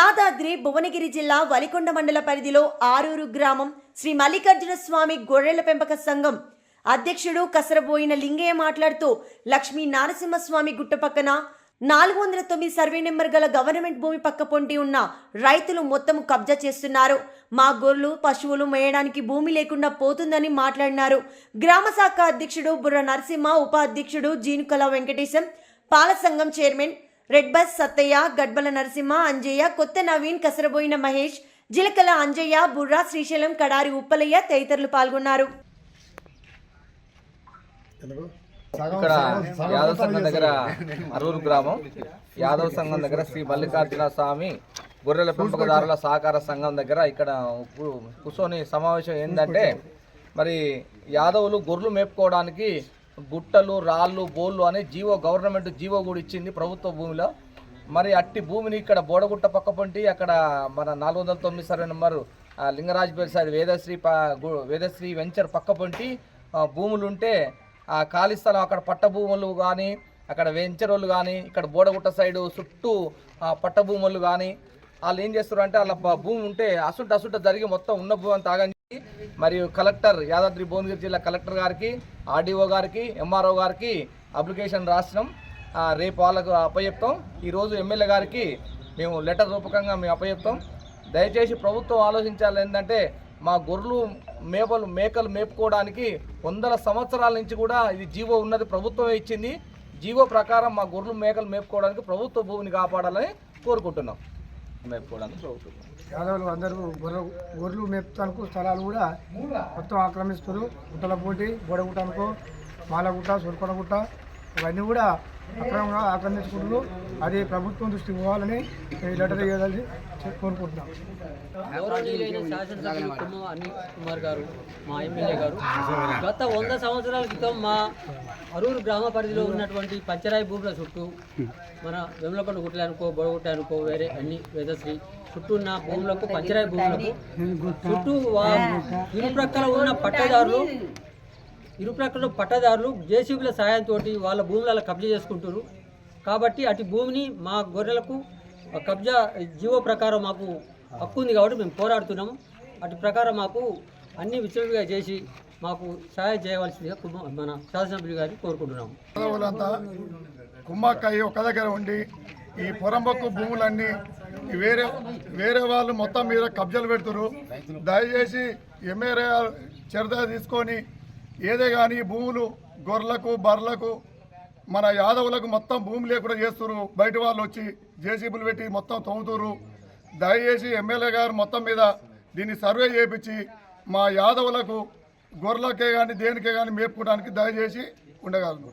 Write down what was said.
యాదాద్రి భువనగిరి జిల్లా వలికొండ మండల పరిధిలో ఆరూరు గ్రామం శ్రీ మల్లికార్జున స్వామి గొర్రెల పెంపక సంఘం అధ్యక్షుడు కసరబోయిన లింగయ్య మాట్లాడుతూ లక్ష్మీ నారసింహస్వామి గుట్ట పక్కన నాలుగు వందల తొమ్మిది సర్వే నెంబర్ గల గవర్నమెంట్ భూమి పక్క పొంటి ఉన్న రైతులు మొత్తం కబ్జా చేస్తున్నారు. మా గొర్రెలు పశువులు మేయడానికి భూమి లేకుండా పోతుందని మాట్లాడినారు. గ్రామ శాఖ అధ్యక్షుడు బుర్ర నరసింహ ఉపాధ్యక్షుడు జీనుకల వెంకటేశం పాల సంఘం చైర్మన్ రెడ్ బస్ సత్తయ్య గడ్బల నరసింహ అంజయ్య కొత్త నవీన్ కసరబోయిన మహేష్ జిలకల అంజయ్య బుర్రా శ్రీశైలం కడారి ఉప్పలయ్య తదితరులు పాల్గొన్నారు. ఇక్కడ యాదవ్ సంఘం దగ్గర అరూరు గ్రామం యాదవ్ సంఘం దగ్గర శ్రీ మల్లికార్జున స్వామి గొర్రెల పెంపకదారుల సహకార సంఘం దగ్గర ఇక్కడ కూర్చొని సమావేశం ఏంటంటే మరి యాదవులు గొర్రెలు మేపుకోవడానికి గుట్టలు రాళ్ళు బోళ్ళు అనే జీవో గవర్నమెంట్ జీవో కూడా ఇచ్చింది ప్రభుత్వ భూమిలో. మరి అట్టి భూమిని ఇక్కడ బోడగుట్ట పక్క పొంటి అక్కడ మన నాలుగు వందల తొమ్మిది సర్వే నెంబరు ఆ, సైడ్ వేదశ్రీ వేదశ్రీ వెంచర్ పక్క పొంటి భూములు ఉంటే ఆ ఖాళీ స్థలం అక్కడ పట్ట భూములు కానీ అక్కడ వెంచర్ వాళ్ళు కానీ ఇక్కడ బోడగుట్ట సైడు చుట్టూ పట్ట భూములు కానీ వాళ్ళు ఏం చేస్తారు అంటే వాళ్ళ భూమి ఉంటే అసుంట అసుంట జరిగి మొత్తం ఉన్న భూమి అంతా మరియు కలెక్టర్ యాదాద్రి భువనగిరి జిల్లా కలెక్టర్ గారికి ఆర్డీఓ గారికి ఎంఆర్ఓ గారికి అప్లికేషన్ రాసినాం. ఆ, రేపు వాళ్ళకు అప్పచెప్తాం ఈరోజు ఎమ్మెల్యే గారికి మేము లెటర్ రూపకంగా మేము అప్పచెప్తాం దయచేసి ప్రభుత్వం ఆలోచించాలి ఏంటంటే మా గొర్రెలు మేపలు మేకలు మేపుకోవడానికి వందల సంవత్సరాల నుంచి కూడా ఇది జీవో ఉన్నది ప్రభుత్వమే ఇచ్చింది. జీవో ప్రకారం మా గొర్రెలు మేకలు మేపుకోవడానికి ప్రభుత్వ భూమిని కాపాడాలని కోరుకుంటున్నాం. మేపుకోవడానికి ప్రభుత్వం. యాదవులు అందరూ గొర్రె గొర్రెలు మేపుతానుకు స్థలాలు కూడా మొత్తం ఆక్రమిస్తారు గుట్టల పోటీ బోడగుట్టనుకో మాలగుట్ట సురకొండగుట్ట ఇవన్నీ కూడా అక్రమంగా ఆక్రమించుకుంటున్నారు. అది ప్రభుత్వం దృష్టికి పోవాలని లెటర్ ఇవ్వాలని కోరుకుంటున్నాం. అనిల్ కుమార్ గారు మా ఎమ్మెల్యే గారు గత వంద సంవత్సరాల క్రితం మా అరూరు గ్రామ పరిధిలో ఉన్నటువంటి పంచరాయి భూముల చుట్టూ మన వెమలకొండ గుట్టలు అనుకో అనుకో వేరే అన్ని వేదశ్రీ చుట్టూ ఉన్న భూములకు పంచరాయి భూములకు చుట్టూ వా- ఇరు ప్రక్కల ఉన్న పట్టదారులు ఇరు ప్రక్కల పట్టదారులు జేసీబీల సహాయంతో వాళ్ళ భూములలో కబ్జా చేసుకుంటారు కాబట్టి అటు భూమిని మా గొర్రెలకు కబ్జా జీవో ప్రకారం మాకు హక్కు ఉంది కాబట్టి మేము పోరాడుతున్నాము. అటు ప్రకారం మాకు అన్ని విచలుగా చేసి మాకు సహాయం చేయవలసిందిగా కుటుంబ మన శాసనసభ్యులు గారిని కోరుకుంటున్నాము. యాదవులంతా కుమ్మక్కయ్య ఒక దగ్గర ఉండి ఈ పొరంబొక్కు భూములన్నీ వేరే వేరే వాళ్ళు మొత్తం మీద కబ్జాలు పెడుతురు దయచేసి ఎమ్మెల్యే చర్య తీసుకొని ఏదే కానీ భూములు గొర్రెలకు బర్రెలకు మన యాదవులకు మొత్తం భూమి లేకుండా చేస్తున్నారు బయట వాళ్ళు వచ్చి జేసీబీలు పెట్టి మొత్తం తవ్వుతురు దయచేసి ఎమ్మెల్యే గారు మొత్తం మీద దీన్ని సర్వే చేయించి మా యాదవులకు గొర్రెలకే కానీ దేనికే కానీ మేపుకోవడానికి దయచేసి ఉండగలను